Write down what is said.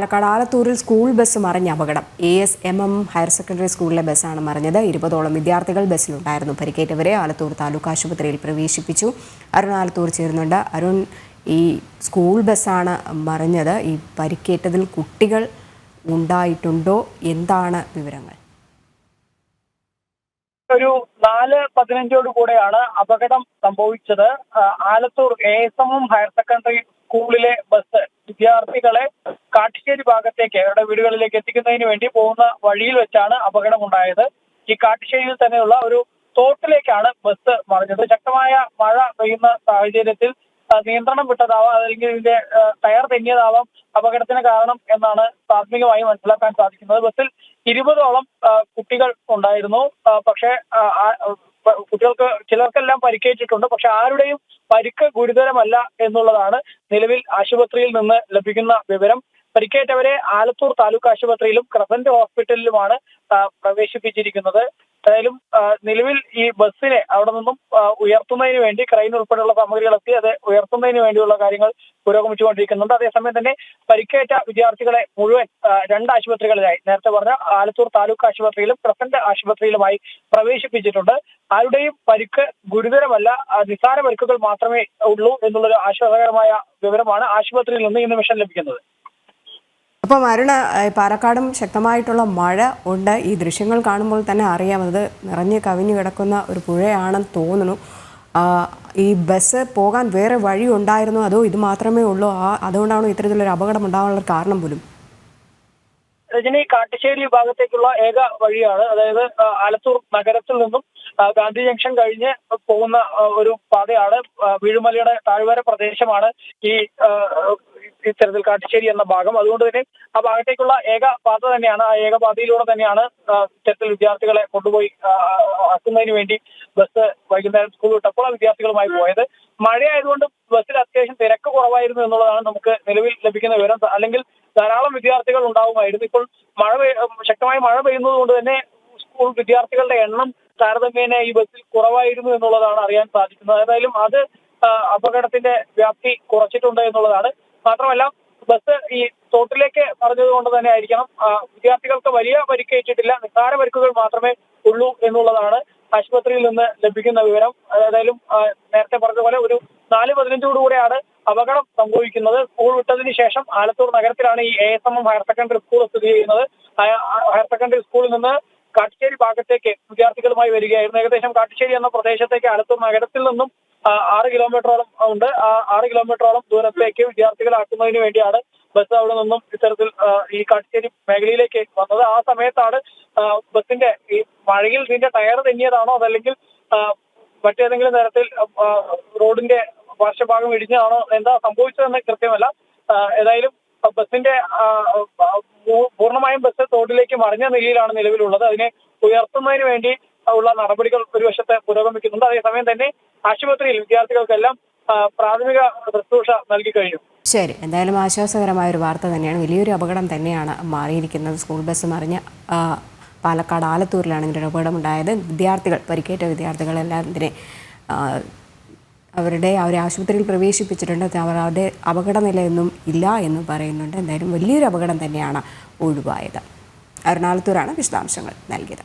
Palakkad ആലത്തൂരിൽ school bus മറിഞ്ഞ അപകടം. A S M M higher secondary സ്കൂളിലെ ബസ്സാണ് മറിഞ്ഞത്. ഇരുപതോളം വിദ്യാർത്ഥികൾ ബസ്സിലുണ്ടായിരുന്നു. പരിക്കേറ്റവരെ ആലത്തൂർ താലൂക്ക് ആശുപത്രിയിൽ പ്രവേശിപ്പിച്ചു. അരുൺ ആലത്തൂർ ചേരുന്നുണ്ട്. അരുൺ ഈ സ്കൂൾ ബസ്സാണ് മറിഞ്ഞത്. ഈ പരിക്കേറ്റതിൽ കുട്ടികൾ ഉണ്ടായിട്ടുണ്ടോ? എന്താണ് വിവരങ്ങൾ? ഒരു നാല് പതിനഞ്ചോട് കൂടെയാണ് അപകടം സംഭവിച്ചത്. Alathur A S M M higher secondary സ്കൂളിലെ ബസ് വിദ്യാർത്ഥികളെ കാട്ടിശ്ശേരി ഭാഗത്തേക്ക് അവരുടെ വീടുകളിലേക്ക് എത്തിക്കുന്നതിന് വേണ്ടി പോകുന്ന വഴിയിൽ വെച്ചാണ് അപകടമുണ്ടായത്. ഈ കാട്ടിശ്ശേരിയിൽ തന്നെയുള്ള ഒരു തോട്ടിലേക്കാണ് ബസ് മറിഞ്ഞത്. ശക്തമായ മഴ പെയ്യുന്ന സാഹചര്യത്തിൽ നിയന്ത്രണം വിട്ടതാവാം അല്ലെങ്കിൽ ഇതിന്റെ ടയർ തെന്നിയതാവാം അപകടത്തിന് കാരണം എന്നാണ് പ്രാഥമികമായി മനസ്സിലാക്കാൻ സാധിക്കുന്നത്. ബസ്സിൽ ഇരുപതോളം കുട്ടികൾ ഉണ്ടായിരുന്നു. പക്ഷെ കുട്ടികൾക്ക് ചിലർക്കെല്ലാം പരിക്കേറ്റിട്ടുണ്ട്. പക്ഷെ ആരുടെയും പരിക്ക് ഗുരുതരമല്ല എന്നുള്ളതാണ് നിലവിൽ ആശുപത്രിയിൽ നിന്ന് ലഭിക്കുന്ന വിവരം. പരിക്കേറ്റവരെ ആലത്തൂർ താലൂക്ക് ആശുപത്രിയിലും ക്രസന്റ് ഹോസ്പിറ്റലിലുമാണ് പ്രവേശിപ്പിച്ചിരിക്കുന്നത്. ഏതായാലും നിലവിൽ ഈ ബസ്സിനെ അവിടെ നിന്നും ഉയർത്തുന്നതിന് വേണ്ടി ക്രൈൻ ഉൾപ്പെടെയുള്ള സാമഗ്രികളെത്തി അത് ഉയർത്തുന്നതിന് വേണ്ടിയുള്ള കാര്യങ്ങൾ പുരോഗമിച്ചുകൊണ്ടിരിക്കുന്നുണ്ട്. അതേസമയം തന്നെ പരിക്കേറ്റ വിദ്യാർത്ഥികളെ മുഴുവൻ രണ്ട് ആശുപത്രികളിലായി. നേരത്തെ പറഞ്ഞ ആലത്തൂർ താലൂക്ക് ആശുപത്രിയിലും പ്രസന്റ് ആശുപത്രിയിലുമായി പ്രവേശിപ്പിച്ചിട്ടുണ്ട്. ആരുടെയും പരിക്ക് ഗുരുതരമല്ല നിസ്സാര പരിക്കുകൾ മാത്രമേ ഉള്ളൂ എന്നുള്ളൊരു ആശ്വാസകരമായ വിവരമാണ് ആശുപത്രിയിൽ നിന്ന് ഈ നിമിഷം ലഭിക്കുന്നത്. അപ്പം അരുണ പാലക്കാടും ശക്തമായിട്ടുള്ള മഴ ഉണ്ട്. ഈ ദൃശ്യങ്ങൾ കാണുമ്പോൾ തന്നെ അറിയാം. അത് നിറഞ്ഞ് കവിഞ്ഞു കിടക്കുന്ന ഒരു പുഴയാണെന്ന് തോന്നുന്നു. ഈ ബസ് പോകാൻ വേറെ വഴി ഉണ്ടായിരുന്നു. അതോ ഇത് മാത്രമേ ഉള്ളൂ. ആ അതുകൊണ്ടാണോ ഇത്തരത്തിലൊരു അപകടം ഉണ്ടാവാനുള്ള കാരണം പോലും? രജനി കാട്ടുശ്ശേരി ഭാഗത്തേക്കുള്ള ഏക വഴിയാണ്. അതായത് ആലത്തൂർ നഗരത്തിൽ നിന്നും ഗാന്ധി ജംഗ്ഷൻ കഴിഞ്ഞ് പോകുന്ന ഒരു പാതയാണ് വീഴുമലയുടെ താഴ്വര പ്രദേശമാണ് ഈ ഇത്തരത്തിൽ കാട്ടിശ്ശേരി എന്ന ഭാഗം. അതുകൊണ്ട് തന്നെ ആ ഭാഗത്തേക്കുള്ള ഏക പാത തന്നെയാണ് ആ ഏക പാതയിലൂടെ തന്നെയാണ് ഇത്തരത്തിൽ വിദ്യാർത്ഥികളെ കൊണ്ടുപോയി ആക്കുന്നതിന് വേണ്ടി ബസ് വൈകുന്നേരം സ്കൂൾ വിട്ടപ്പോൾ ആ വിദ്യാർത്ഥികളുമായി പോയത്. മഴയായതുകൊണ്ട് ബസ്സിൽ അത്യാവശ്യം തിരക്ക് കുറവായിരുന്നു എന്നുള്ളതാണ് നമുക്ക് നിലവിൽ ലഭിക്കുന്ന വിവരം. അല്ലെങ്കിൽ ധാരാളം വിദ്യാർത്ഥികൾ ഉണ്ടാവുമായിരുന്നു. ഇപ്പോൾ മഴ ശക്തമായ മഴ പെയ്യുന്നത് കൊണ്ട് തന്നെ സ്കൂൾ വിദ്യാർത്ഥികളുടെ എണ്ണം താരതമ്യേന ഈ ബസ്സിൽ കുറവായിരുന്നു എന്നുള്ളതാണ് അറിയാൻ സാധിക്കുന്നത്. ഏതായാലും അത് അപകടത്തിന്റെ വ്യാപ്തി കുറച്ചിട്ടുണ്ട് എന്നുള്ളതാണ്. മാത്രമല്ല ബസ് ഈ തോട്ടിലേക്ക് പറഞ്ഞത് കൊണ്ട് തന്നെ ആയിരിക്കണം. വിദ്യാർത്ഥികൾക്ക് വലിയ പരിക്കേറ്റിട്ടില്ല നിസ്സാര പരിക്കുകൾ മാത്രമേ ഉള്ളൂ എന്നുള്ളതാണ് ആശുപത്രിയിൽ നിന്ന് ലഭിക്കുന്ന വിവരം. ഏതായാലും നേരത്തെ പറഞ്ഞ പോലെ ഒരു നാല് പതിനഞ്ചോടുകൂടെയാണ് അപകടം സംഭവിക്കുന്നത്. സ്കൂൾ വിട്ടതിന് ശേഷം ആലത്തൂർ നഗരത്തിലാണ് ഈ A S M M higher secondary school സ്ഥിതി ചെയ്യുന്നത്. ഹയർ സെക്കൻഡറി സ്കൂളിൽ നിന്ന് കാട്ടുശ്ശേരി ഭാഗത്തേക്ക് വിദ്യാർത്ഥികളുമായി വരികയായിരുന്നു. ഏകദേശം കാട്ടുശ്ശേരി എന്ന പ്രദേശത്തേക്ക് ആലത്തൂർ നഗരത്തിൽ നിന്നും ആറ് കിലോമീറ്ററോളം ഉണ്ട്. ആ ആറ് കിലോമീറ്ററോളം ദൂരത്തേക്ക് വിദ്യാർത്ഥികളാക്കുന്നതിന് വേണ്ടിയാണ് ബസ് അവിടെ നിന്നും ഇത്തരത്തിൽ ഈ കാട്ടുശ്ശേരി മേഖലയിലേക്ക് വന്നത്. ആ സമയത്താണ് ബസിന്റെ ഈ മഴയിൽ ഇതിന്റെ ടയർ തെന്നിയതാണോ അതല്ലെങ്കിൽ മറ്റേതെങ്കിലും തരത്തിൽ റോഡിന്റെ വർഷഭാഗം ഇടിഞ്ഞതാണോ എന്താ സംഭവിച്ചതെന്ന് കൃത്യമല്ല. ഏതായാലും ബസിന്റെ പൂർണമായും ബസ് തോട്ടിലേക്ക് മറിഞ്ഞ നിലയിലാണ് നിലവിലുള്ളത്. അതിനെ ഉയർത്തുന്നതിന് വേണ്ടി ഉള്ള നടപടികൾ ഒരു വശത്ത് പുരോഗമിക്കുന്നുണ്ട്. അതേസമയം തന്നെ ആശുപത്രിയിൽ വിദ്യാർത്ഥികൾക്കെല്ലാം പ്രാഥമിക ശുശ്രൂഷ നൽകി കഴിഞ്ഞു. ശരി. എന്തായാലും ആശ്വാസകരമായ ഒരു വാർത്ത തന്നെയാണ്. വലിയൊരു അപകടം തന്നെയാണ് മാറിയിരിക്കുന്നത്. സ്കൂൾ ബസ് മറിഞ്ഞ പാലക്കാട് ആലത്തൂരിലാണ് ഇങ്ങനെ ഒരു അപകടമുണ്ടായത്. വിദ്യാർത്ഥികൾ പരിക്കേറ്റ വിദ്യാർത്ഥികളെല്ലാം ഇതിനെ അവരുടെ അവരെ ആശുപത്രിയിൽ പ്രവേശിപ്പിച്ചിട്ടുണ്ട്. അവരുടെ അപകടനിലയൊന്നും ഇല്ല എന്ന് പറയുന്നുണ്ട്. എന്തായാലും വലിയൊരു അപകടം തന്നെയാണ് ഒഴിവായത്. എറണാകുളത്തൂരാണ് വിശദാംശങ്ങൾ നൽകിയത്.